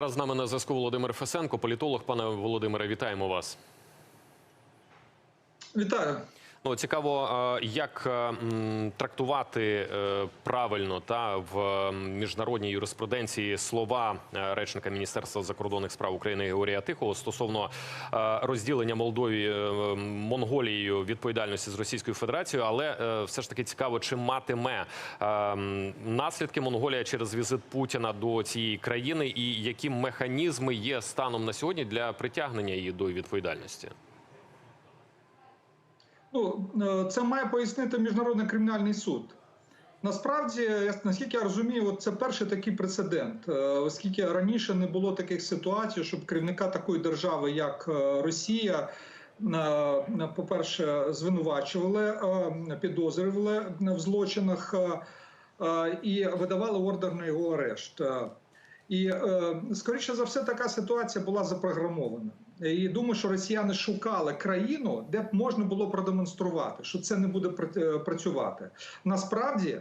Зараз з нами на зв'язку Володимир Фесенко, політолог. Пане Володимире, вітаємо вас. Вітаю. Ну цікаво, е, як е, трактувати е, правильно та в міжнародній юриспруденції слова речника Міністерства закордонних справ України Георгія Тихого стосовно розділення Молдові Монголією відповідальності з Російською Федерацією, але все ж таки цікаво, чи матиме наслідки Монголія через візит Путіна до цієї країни, і які механізми є станом на сьогодні для притягнення її до відповідальності. Ну е, це має пояснити міжнародний кримінальний суд. Насправді, наскільки я розумію, це перший такий прецедент, е, оскільки раніше не було таких ситуацій, щоб керівника такої держави, як е, Росія, е, по-перше, звинувачували, підозрювали в злочинах і видавали ордер на його арешт. І е, скоріше за все, така ситуація була запрограмована. І думаю, що росіяни шукали країну, де б можна було продемонструвати, що це не буде е, працювати. Насправді,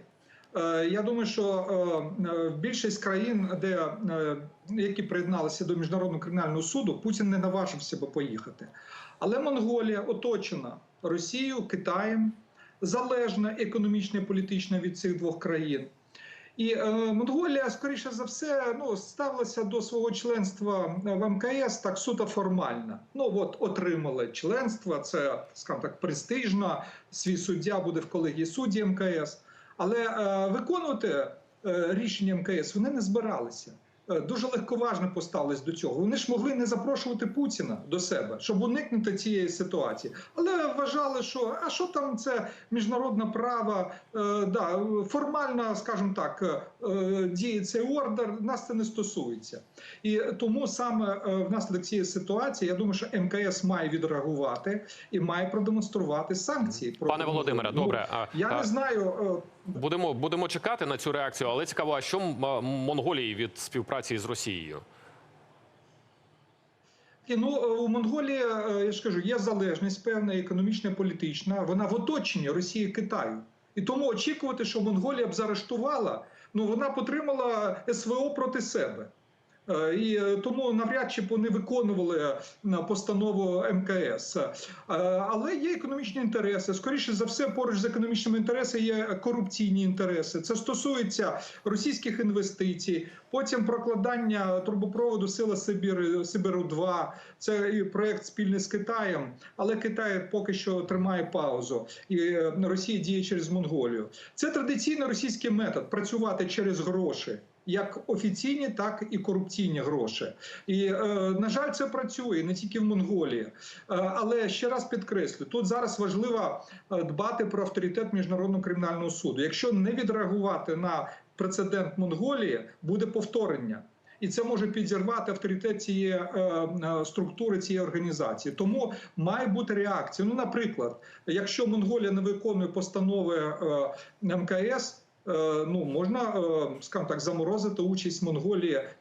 е, я думаю, що більшість країн, де які приєдналися до міжнародного кримінального суду, Путін не наважився би поїхати. Але Монголія оточена Росією, Китаєм, залежна економічно і політично від цих двох країн. І е, Монголія, скоріше за все, ну ставилася до свого членства в МКС так суто формально. Ну от отримали членство, це скажімо так престижно. Свій суддя буде в колегії судді МКС. Але е, виконувати е, рішення МКС вони не збиралися. Е, Дуже легковажно поставились до цього. Вони ж могли не запрошувати Путіна до себе, щоб уникнути цієї ситуації. Але вважали, що а що там це міжнародне право, е, да, формально, скажімо так, е, діє цей ордер, нас це не стосується. І тому саме е, внаслідок цієї ситуації, я думаю, що МКС має відреагувати і має продемонструвати санкції. проти Пане Володимире, Монголії. добре. А, Я а, не знаю. е, Будемо будемо чекати на цю реакцію, але цікаво, а що Монголії від співпраці з Росією? Ну е, у Монголії, е, я ж кажу, є залежність певна економічна, політична. Вона в оточенні Росії Китаю. І тому очікувати, що Монголія б заарештувала, ну вона потримала СВО проти себе. Е, І е, тому навряд чи вони виконували е, постанову МКС. Але є економічні інтереси. Скоріше за все, поруч з економічними інтересами є корупційні інтереси. Це стосується російських інвестицій, потім прокладання трубопроводу Сила Сибір, Сибиру 2 Це проект спільний з Китаєм, але Китай поки що тримає паузу, і Росія діє через Монголію. Це традиційний російський метод працювати через гроші як офіційні, так і корупційні гроші. І е, на жаль, це працює не тільки в Монголії. Е, але ще раз підкреслю: тут зараз важливо е, дбати про авторитет міжнародного кримінального суду. Якщо не відреагувати на прецедент Монголії, буде повторення. І це може підірвати авторитет цієї е, структури цієї організації. Тому має бути реакція. Ну, наприклад, якщо Монголія не виконує постанови е, МКС. Е, Ну, можна, е, скажімо так, заморозити участь Монголії е,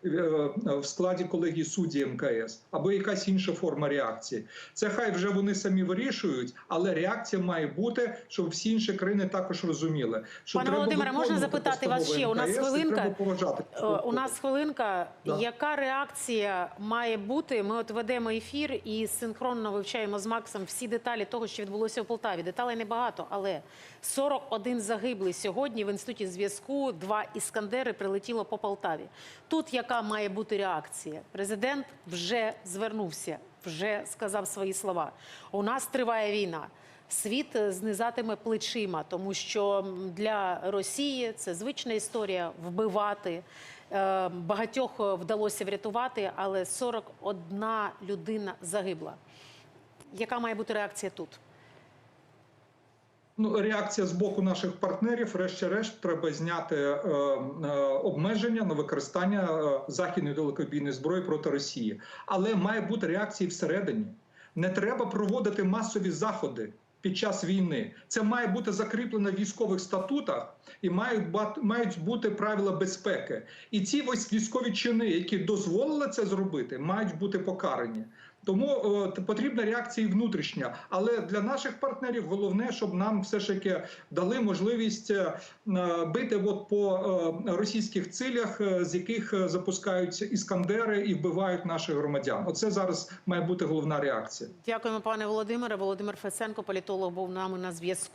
в складі колегії судді МКС або якась інша форма реакції. Це хай вже вони самі вирішують, але реакція має бути, щоб всі інші країни також розуміли. Що Пане Володимире, можна запитати вас ще? У нас хвилинка. поважати У нас хвилинка. Да. Яка реакція має бути? Ми от ведемо ефір і синхронно вивчаємо з Максом всі деталі того, що відбулося в Полтаві. Деталей небагато, але 41 загиблий сьогодні в інституті зв'язку. Два іскандери прилетіло по Полтаві. Тут яка має бути реакція? Президент вже звернувся, вже сказав свої слова. У нас триває війна. Світ знизатиме плечима, тому що для Росії це звична історія вбивати. Е, Багатьох вдалося врятувати, але 41 людина загибла. Яка має бути реакція тут? Ну, реакція з боку наших партнерів, врешті-решт, треба зняти е, е, обмеження на використання е, західної далекобійної зброї проти Росії. Але має бути реакція всередині. Не треба проводити масові заходи під час війни. Це має бути закріплено в військових статутах і мають мають бути правила безпеки. І ці військові чини, які дозволили це зробити, мають бути покарані. Тому е, потрібна реакція і внутрішня. Але для наших партнерів головне, щоб нам все ж таки дали можливість е, бити от по е, російських цілях, е, з яких е, запускаються іскандери і вбивають наших громадян. Оце зараз має бути головна реакція. Дякуємо, пане Володимире. Володимир Фесенко, політолог, був нами на зв'язку.